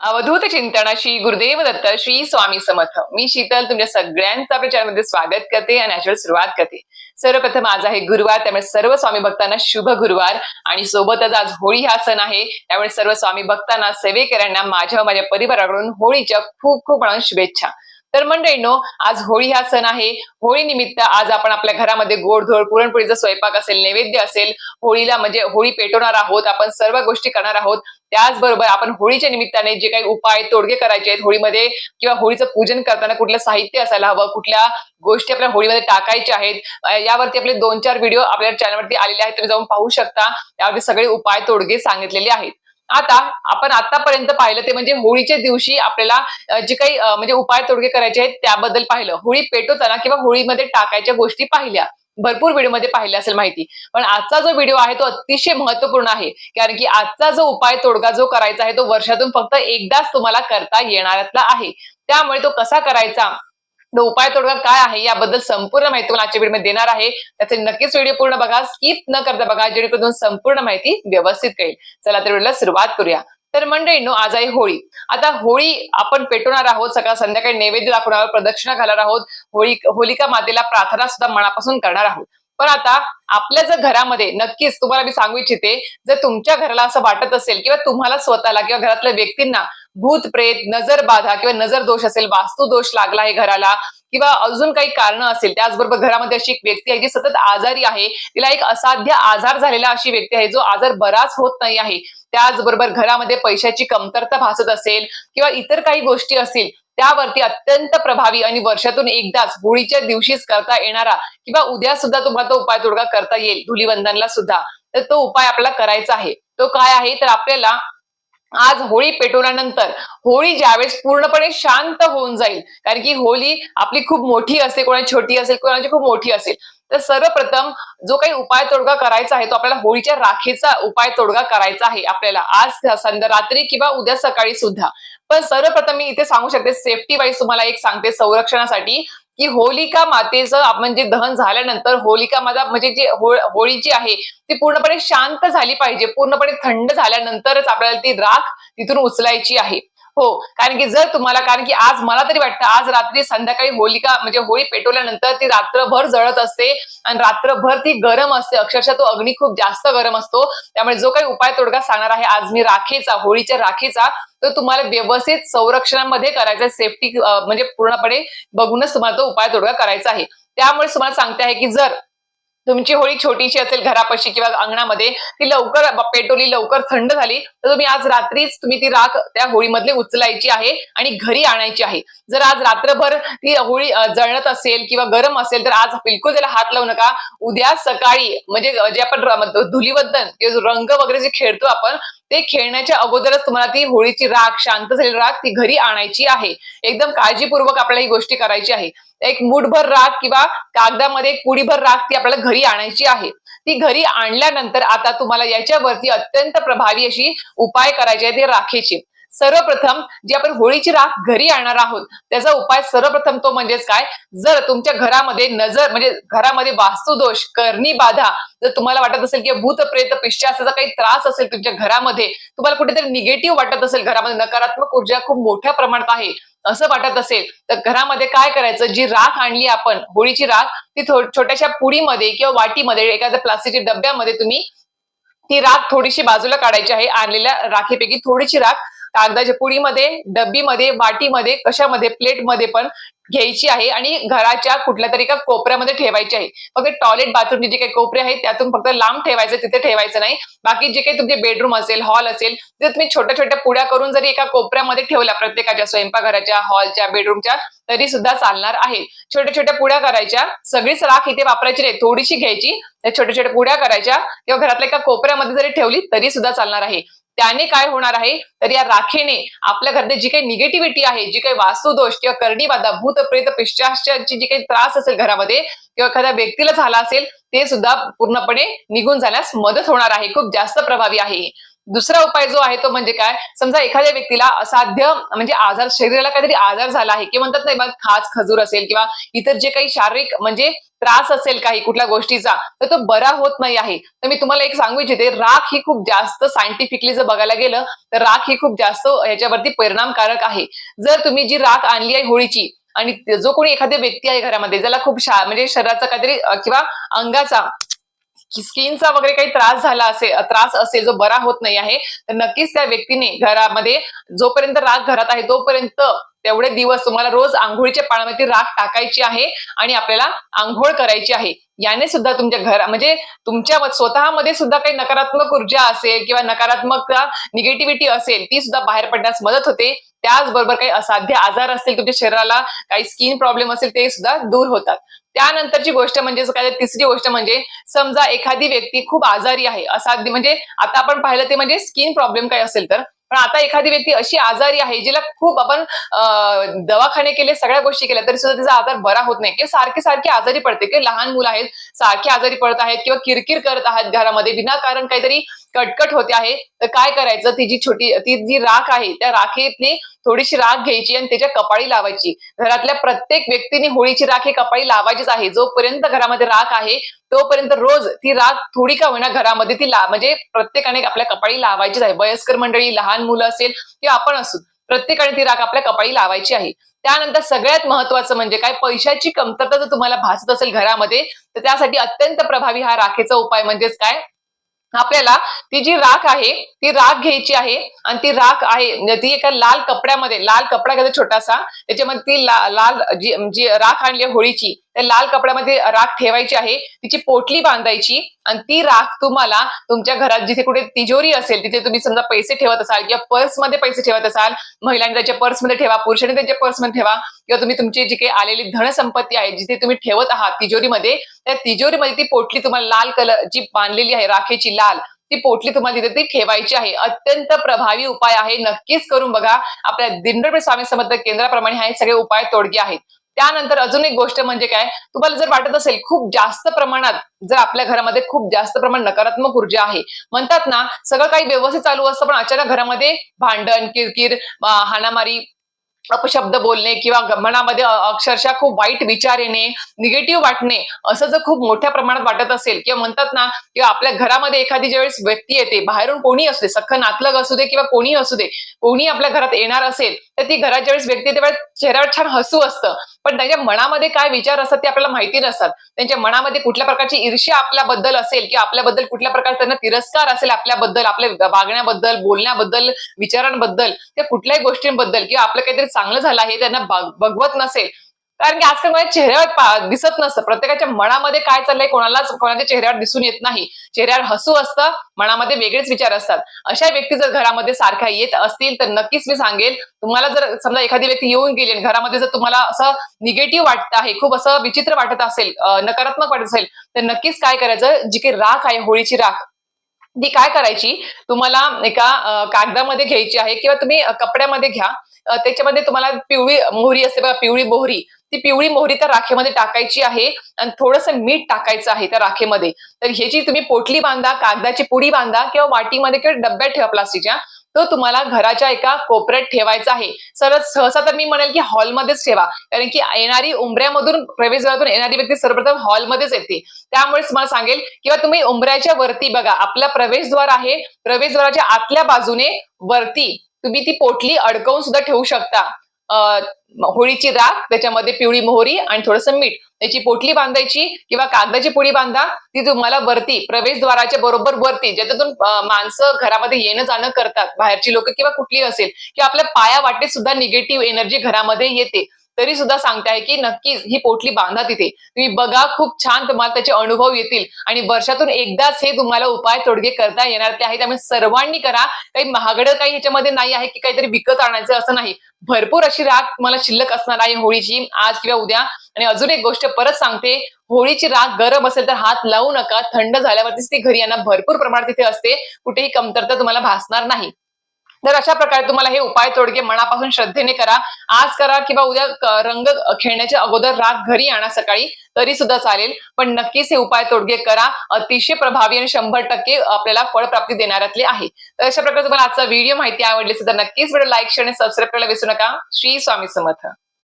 अवधूत चिंतनाशी गुरुदेव दत्त श्री स्वामी समर्थ. मी शीतल तुमच्या सगळ्यांचा प्रचारमध्ये स्वागत करते आणि याच्यावर सुरुवात करते. सर्वप्रथम आज आहे गुरुवार त्यामुळे सर्व स्वामी भक्तांना शुभ गुरुवार आणि सोबतच आज होळी हा सण आहे. त्यामुळे सर्व स्वामी भक्तांना सेवेकऱ्यांना माझ्या माझ्या परिवाराकडून होळीच्या खूप खूप म्हणून शुभेच्छा. तर मंडळींनो आज होळी हा सण आहे. होळी निमित्त आज आपण आपल्या घरामध्ये गोडधोड पुरणपोळीचा स्वयंपाक असेल नैवेद्य असेल होळीला म्हणजे होळी पेटवणार आहोत आपण सर्व गोष्टी करणार आहोत. त्याचबरोबर आपण होळीच्या निमित्ताने जे काही उपाय तोडगे करायचे आहेत होळीमध्ये किंवा होळीचं पूजन करताना कुठलं साहित्य असायला हवं कुठल्या गोष्टी आपल्या होळीमध्ये टाकायच्या आहेत यावरती आपले दोन चार व्हिडिओ आपल्या चॅनलवरती आलेले आहेत तुम्ही जाऊन पाहू शकता. त्यावरती सगळे उपाय तोडगे सांगितलेले आहेत. आता आपण आतापर्यंत पाहिलं ते म्हणजे होळीच्या दिवशी आपल्याला जे काही म्हणजे उपाय तोडगे करायचे आहेत त्याबद्दल पाहिलं. होळी पेटवताना किंवा होळीमध्ये टाकायच्या गोष्टी पाहिल्या. भरपूर व्हिडिओमध्ये पाहिल्या असेल माहिती. पण आजचा जो व्हिडिओ आहे तो अतिशय महत्त्वपूर्ण आहे. कारण की आजचा जो उपाय तोडगा जो करायचा आहे तो वर्षातून फक्त एकदाच तुम्हाला करता येणाऱ्यातला आहे. त्यामुळे तो कसा करायचा? उपाय तोडगा काय आहे याबद्दल संपूर्ण माहिती तुम्हाला आजच्या व्हिडिओमध्ये देणार आहे. त्याचे नक्कीच व्हिडिओ पूर्ण बघा स्किप न करता बघा जेणेकरून संपूर्ण माहिती व्यवस्थित कळेल. चला तर व्हिडिओला सुरुवात करूया. तर मंडळींनो आज आहे होळी. आता होळी आपण पेटवणार आहोत सकाळ संध्याकाळी नैवेद्य दाखवणार आहोत प्रदक्षिणा घालणार आहोत होळी होलिका मातेला प्रार्थना सुद्धा मनापासून करणार आहोत. पण आता आपल्या जर घरामध्ये नक्कीच तुम्हाला मी सांगू इच्छिते जर तुमच्या घराला असं वाटत असेल किंवा तुम्हाला स्वतःला किंवा घरातल्या व्यक्तींना भूत प्रेत नजर बाधा किंवा नजर दोष असेल वास्तू दोष लागला आहे घराला किंवा अजून काही कारण असेल त्याचबरोबर घरामध्ये अशी एक व्यक्ती आहे जी सतत आजारी आहे तिला एक असाध्य आजार झालेला अशी व्यक्ती आहे जो आजार बराच होत नाही आहे. त्याचबरोबर घरामध्ये पैशाची कमतरता भासत असेल किंवा इतर काही गोष्टी असतील त्यावरती अत्यंत प्रभावी आणि वर्षातून एकदाच होळीच्या दिवशीच करता येणारा किंवा उद्या सुद्धा तुम्हाला तो उपाय तोडगा करता येईल धुलीवंदनला सुद्धा. तर तो उपाय आपला करायचा आहे. तो काय आहे? तर आपल्याला आज होळी पेटवल्यानंतर होळी ज्यावेळेस पूर्णपणे शांत होऊन जाईल कारण की होळी आपली खूप मोठी असते कोणाची छोटी असेल कोणाची खूप मोठी असेल तर सर्वप्रथम जो काही उपाय तोडगा करायचा आहे तो आपल्याला होळीच्या राखेचा उपाय तोडगा करायचा आहे आपल्याला. आज संध्या रात्री किंवा उद्या सकाळी सुद्धा. पण सर्वप्रथम मी इथे सांगू शकते सेफ्टी वाईज तुम्हाला एक सांगते संरक्षणासाठी की होलिका मातेचं म्हणजे दहन झाल्यानंतर होलिका माता म्हणजे जी हो- होळी जी आहे ती पूर्णपणे शांत झाली पाहिजे. पूर्णपणे थंड झाल्यानंतरच आपल्याला ती राख तिथून उचलायची आहे. हो कारण की जर तुम्हाला कारण की आज मला तरी वाटतं आज रात्री संध्याकाळी होलिका म्हणजे होळी पेटवल्यानंतर ती रात्रभर जळत असते आणि रात्रभर ती गरम असते. अक्षरशः तो अग्नी खूप जास्त गरम असतो. त्यामुळे जो काही उपाय तोडगा सांगणार आहे आज मी राखेचा होळीच्या राखेचा तो तुम्हाला व्यवस्थित संरक्षणामध्ये करायचा सेफ्टी म्हणजे पूर्णपणे बघूनच तुम्हाला तो उपाय तोडगा करायचा आहे. त्यामुळे तुम्हाला सांगते आहे की जर तुमची होळी छोटीशी असेल घरापाशी किंवा अंगणामध्ये ती लवकर पेटवली लवकर थंड झाली तर तुम्ही आज रात्रीच तुम्ही ती राख त्या होळीमधले उचलायची आहे आणि घरी आणायची आहे. जर आज रात्रभर ती होळी जळत असेल किंवा गरम असेल तर आज बिलकुल त्याला हात लावू नका. उद्या सकाळी म्हणजे जे आपण धुलीबद्दल रंग वगैरे जे खेळतो आपण ते खेळण्याच्या अगोदरच तुम्हाला ती होळीची राख शांत झालेली राख ती घरी आणायची आहे. एकदम काळजीपूर्वक आपल्याला ही गोष्टी करायची आहे. एक मुठभर राख किंवा कागदामध्ये एक पुडीभर राख ती आपल्याला घरी आणायची आहे. ती घरी आणल्यानंतर आता तुम्हाला याच्यावरती अत्यंत प्रभावी अशी उपाय करायचे आहे ते राखेचे. सर्वप्रथम जी आपण होळीची राख घरी आणणार आहोत त्याचा उपाय सर्वप्रथम तो म्हणजेच काय? जर तुमच्या घरामध्ये नजर म्हणजे घरामध्ये वास्तुदोष करणी बाधा जर तुम्हाला वाटत असेल की भूत प्रेत पिशाचाचा काही त्रास असेल तुमच्या घरामध्ये तुम्हाला कुठेतरी निगेटिव्ह वाटत असेल घरामध्ये नकारात्मक ऊर्जा खूप मोठ्या प्रमाणात आहे असं वाटत असेल तर घरामध्ये काय करायचं? जी राख आणली आपण होळीची राख ती छोट्याशा पुडीमध्ये किंवा वाटीमध्ये एखाद्या प्लास्टिकच्या डब्यामध्ये तुम्ही ती राख थोडीशी बाजूला काढायची आहे आणलेल्या राखीपैकी थोडीशी राख कागदाच्या पुडीमध्ये डब्बीमध्ये वाटीमध्ये कशामध्ये प्लेटमध्ये पण घ्यायची आहे आणि घराच्या कुठल्या तरी एका कोपऱ्यामध्ये ठेवायची आहे. फक्त टॉयलेट बाथरूमचे जे काही कोपरे आहेत त्यातून फक्त लांब ठेवायचं तिथे ठेवायचं नाही. बाकी जे काही तुमचे बेडरूम असेल हॉल असेल ते तुम्ही छोट्या छोट्या पुड्या करून जरी एका कोपऱ्यामध्ये ठेवल्या प्रत्येकाच्या स्वयंपाकघराच्या हॉलच्या बेडरूमच्या तरी सुद्धा चालणार आहे. छोट्या छोट्या पुड्या करायच्या सगळीच राख इथे वापरायची नाही थोडीशी घ्यायची. त्या छोट्या छोट्या पुड्या करायच्या किंवा घरातल्या एका कोपऱ्यामध्ये जरी ठेवली तरी सुद्धा चालणार आहे. त्याने काय होणार आहे? तर या राखेने आपल्या घरात जी काही निगेटिव्हिटी आहे जी काही वास्तुदोष किंवा कर्णीबाधा भूत प्रेत पिश्चाची जी काही त्रास असेल घरामध्ये किंवा एखाद्या व्यक्तीला झाला असेल ते सुद्धा पूर्णपणे निघून जाण्यास मदत होणार आहे. खूप जास्त प्रभावी आहे. दुसरा उपाय जो आहे तो म्हणजे काय? समजा एखाद्या व्यक्तीला असाध्य म्हणजे आजार शरीराला काहीतरी आजार झाला आहे किंवा म्हणतात नाही मग खाज खजूर असेल किंवा इतर जे काही शारीरिक म्हणजे त्रास असेल काही कुठल्या गोष्टीचा तर तो बरा होत नाही आहे. तर मी तुम्हाला एक सांगू इच्छिते राख ही खूप जास्त सायंटिफिकली जर बघायला गेलं तर राख ही खूप जास्त ह्याच्यावरती परिणामकारक आहे. जर तुम्ही जी राख आणली आहे होळीची आणि जो कोणी एखादी व्यक्ती आहे घरामध्ये ज्याला खूप शा म्हणजे शरीराचा काहीतरी किंवा अंगाचा स्किनचा वगैरे काही त्रास झाला असेल त्रास असेल जो बरा होत नाही आहे तर नक्कीच त्या व्यक्तीने घरामध्ये जोपर्यंत राग घरात आहे तोपर्यंत तेवढे दिवस तुम्हाला रोज आंघोळीच्या पाण्यामध्ये राख टाकायची आहे आणि आपल्याला आंघोळ करायची आहे. याने सुद्धा तुमच्या घरा म्हणजे तुमच्या स्वतःमध्ये सुद्धा काही नकारात्मक ऊर्जा असेल किंवा नकारात्मक निगेटिव्हिटी असेल ती सुद्धा बाहेर पडण्यास मदत होते. त्याचबरोबर काही असाध्य आजार असतील तुमच्या शरीराला काही स्किन प्रॉब्लेम असेल ते सुद्धा दूर होतात. त्यानंतरची गोष्ट म्हणजे काय तिसरी गोष्ट म्हणजे समजा एखादी व्यक्ती खूप आजारी आहे असाध्य म्हणजे आता आपण पाहिलं ते म्हणजे स्किन प्रॉब्लेम काय असेल तर पण आता एखादी व्यक्ती अशी आजारी आहे जिला खूप आपण दवाखाने केले सगळ्या गोष्टी केल्या तरी सुद्धा तिचा आजार बरा होत नाही. किंवा सारखे सारखे आजारी पडते. किंवा लहान मुलं आहेत सारखे आजारी पडत आहेत किंवा किरकिर करत आहेत घरामध्ये विनाकारण काहीतरी कटकट होते आहे तर काय करायचं? ती जी छोटी ती जी राख आहे त्या राखेतली थोडीशी राख घ्यायची आणि त्याच्या कपाळी लावायची. घरातल्या प्रत्येक व्यक्तीने होळीची राख ही कपाळी लावायचीच आहे. जोपर्यंत घरामध्ये राख आहे तोपर्यंत रोज ती राख थोडी का होईना घरामध्ये ती ला म्हणजे प्रत्येकाने आपल्या कपाळी लावायचीच आहे. वयस्कर मंडळी लहान मुलं असेल किंवा आपण असू प्रत्येकाने ती राख आपल्या कपाळी लावायची आहे. त्यानंतर सगळ्यात महत्वाचं म्हणजे काय? पैशाची कमतरता जर तुम्हाला भासत असेल घरामध्ये तर त्यासाठी अत्यंत प्रभावी हा राखेचा उपाय म्हणजेच काय? आपल्याला ती जी राख आहे ती राख घ्यायची आहे आणि ती राख आहे ती एका लाल कपड्यामध्ये लाल कपडा घ्यायचा छोटासा त्याच्यामध्ये ती ला, लाल जी जी राख आणली आहे होळीची त्या लाल कपड्यामध्ये राख ठेवायची आहे तिची पोटली बांधायची आणि ती राख तुम्हाला तुमच्या घरात जिथे कुठे तिजोरी असेल तिथे तुम्ही समजा पैसे ठेवत असाल किंवा पर्समध्ये पैसे ठेवत असाल महिलांनी त्याच्या पर्समध्ये ठेवा पुरुषांनी त्यांच्या पर्समध्ये ठेवा किंवा तुम्ही तुमची जी काही आलेली धनसंपत्ती आहे जिथे तुम्ही ठेवत आहात तिजोरीमध्ये त्या तिजोरीमध्ये ती पोटली तुम्हाला लाल कलर जी बांधलेली आहे राखेची लाल ती पोटली तुम्हाला तिथे ती ठेवायची आहे. अत्यंत प्रभावी उपाय आहे. नक्कीच करून बघा. आपल्या दिंडोर स्वामी समर्थ केंद्राप्रमाणे हे सगळे उपाय तोडगे आहेत. त्यानंतर अजून एक गोष्ट म्हणजे काय? तुम्हाला जर वाटत असेल खूप जास्त प्रमाणात जर आपल्या घरामध्ये खूप जास्त प्रमाण नकारात्मक ऊर्जा आहे. म्हणतात ना सगळं काही व्यवस्थित चालू असतं पण अचानक घरामध्ये भांडण किरकिर हाणामारी अपशब्द बोलणे किंवा मनामध्ये अक्षरशः खूप वाईट विचार येणे निगेटिव्ह वाटणे असं जर खूप मोठ्या प्रमाणात वाटत असेल किंवा म्हणतात ना किंवा आपल्या घरामध्ये एखादी ज्यावेळेस व्यक्ती येते बाहेरून कोणी असू दे सख्ख नातलग असू दे किंवा कोणी असू दे कोणी आपल्या घरात येणार असेल तर ती घरात ज्यावेळेस व्यक्ती येते, त्यावेळेस चेहऱ्यावर छान हसू असतं. पण त्यांच्या मनामध्ये काय विचार असतात ते आपल्याला माहिती नसतात. त्यांच्या मनामध्ये कुठल्या प्रकारची ईर्ष्या आपल्याबद्दल असेल किंवा आपल्याबद्दल कुठल्या प्रकारचा त्यांना तिरस्कार असेल आपल्याबद्दल आपल्या वागण्याबद्दल बोलण्याबद्दल विचारांबद्दल त्या कुठल्याही गोष्टींबद्दल किंवा आपलं काहीतरी चांगलं झालं हे त्यांना बघवत नसेल. कारण की आजकाल माझ्या चेहऱ्यावर दिसत नसतं. प्रत्येकाच्या मनामध्ये काय चाललंय कोणालाच कोणाच्या चेहऱ्यावर दिसून येत नाही. चेहऱ्यावर हसू असतं मनामध्ये वेगळेच विचार असतात. अशा व्यक्ती जर घरामध्ये सारख्या येत असतील तर नक्कीच मी सांगेल तुम्हाला जर समजा एखादी व्यक्ती येऊन गेली आणि घरामध्ये जर तुम्हाला असं निगेटिव्ह वाटत आहे खूप असं विचित्र वाटत असेल नकारात्मक वाटत असेल तर नक्कीच काय करायचं? जी काही राख आहे होळीची राख ती काय करायची? तुम्हाला एका कागदामध्ये घ्यायची आहे किंवा तुम्ही कपड्यामध्ये घ्या. त्याच्यामध्ये तुम्हाला पिवळी मोहरी असते बघा पिवळी मोहरी. ती पिवळी मोहरी त्या राखेमध्ये टाकायची आहे आणि थोडंसं मीठ टाकायचं आहे त्या राखेमध्ये. तर ह्याची तुम्ही पोटली बांधा कागदाची पुडी बांधा किंवा वाटीमध्ये किंवा डब्यात ठेवा प्लास्टिकच्या. तो तुम्हाला घराच्या एका कोपऱ्यात ठेवायचा आहे. सरळ सहसा तर मी म्हणेल की हॉलमध्येच ठेवा. कारण की येणारी उंबऱ्यामधून प्रवेशद्वारातून येणारी व्यक्ती सर्वप्रथम हॉलमध्येच येते. त्यामुळेच मला सांगेल किंवा तुम्ही उंबऱ्याच्या वरती बघा. आपला प्रवेशद्वार आहे. प्रवेशद्वाराच्या आतल्या बाजूने वरती तुम्ही ती पोटली अडकवून सुद्धा ठेवू शकता. होळीची राख त्याच्यामध्ये पिवळी मोहरी आणि थोडंसं मीठ. त्याची पोटली बांधायची किंवा कागदाची पुडी बांधा ती तुम्हाला वरती प्रवेशद्वाराच्या बरोबर वरती ज्याच्यातून माणसं घरामध्ये येणं जाणं करतात बाहेरची लोक किंवा कुठली असेल किंवा आपल्या पाया वाटेत सुद्धा निगेटिव्ह एनर्जी घरामध्ये येते. तरी सुद्धा सांगताय की नक्कीच ही पोटली बांधा तिथे. तुम्ही बघा खूप छान तुम्हाला त्याचे अनुभव येतील. आणि वर्षातून एकदाच हे तुम्हाला उपाय तोडगे करता येणार ते आहे. त्यामुळे सर्वांनी करा. काही महागडं काही ह्याच्यामध्ये नाही आहे की काहीतरी विकत आणायचं असं नाही. भरपूर अशी राग मला शिल्लक असणार आहे होळीची. आज किंवा उद्या. आणि अजून एक गोष्ट परत सांगते. होळीची राग गरम असेल तर हात लावू नका. थंड झाल्यावरतीच ती घरी यांना भरपूर प्रमाणात तिथे असते. कुठेही कमतरता तुम्हाला भासणार नाही. तर अशा प्रकारे तुम्हाला हे उपाय तोडगे मनापासून श्रद्धेने करा. आज करा किंवा उद्या रंग खेळण्याच्या अगोदर राग घरी आणा सकाळी तरी सुद्धा चालेल. पण नक्कीच हे उपाय तोडगे करा. अतिशय प्रभावी आणि शंभर टक्के आपल्याला फळप्राप्ती देणाऱ्यातले आहे. तर अशा प्रकारे तुम्हाला आजचा व्हिडिओ माहिती आवडली असेल तर नक्कीच व्हिडिओ लाईक शेअर आणि सबस्क्राईब करायला विसरू नका. श्री स्वामी समर्थ.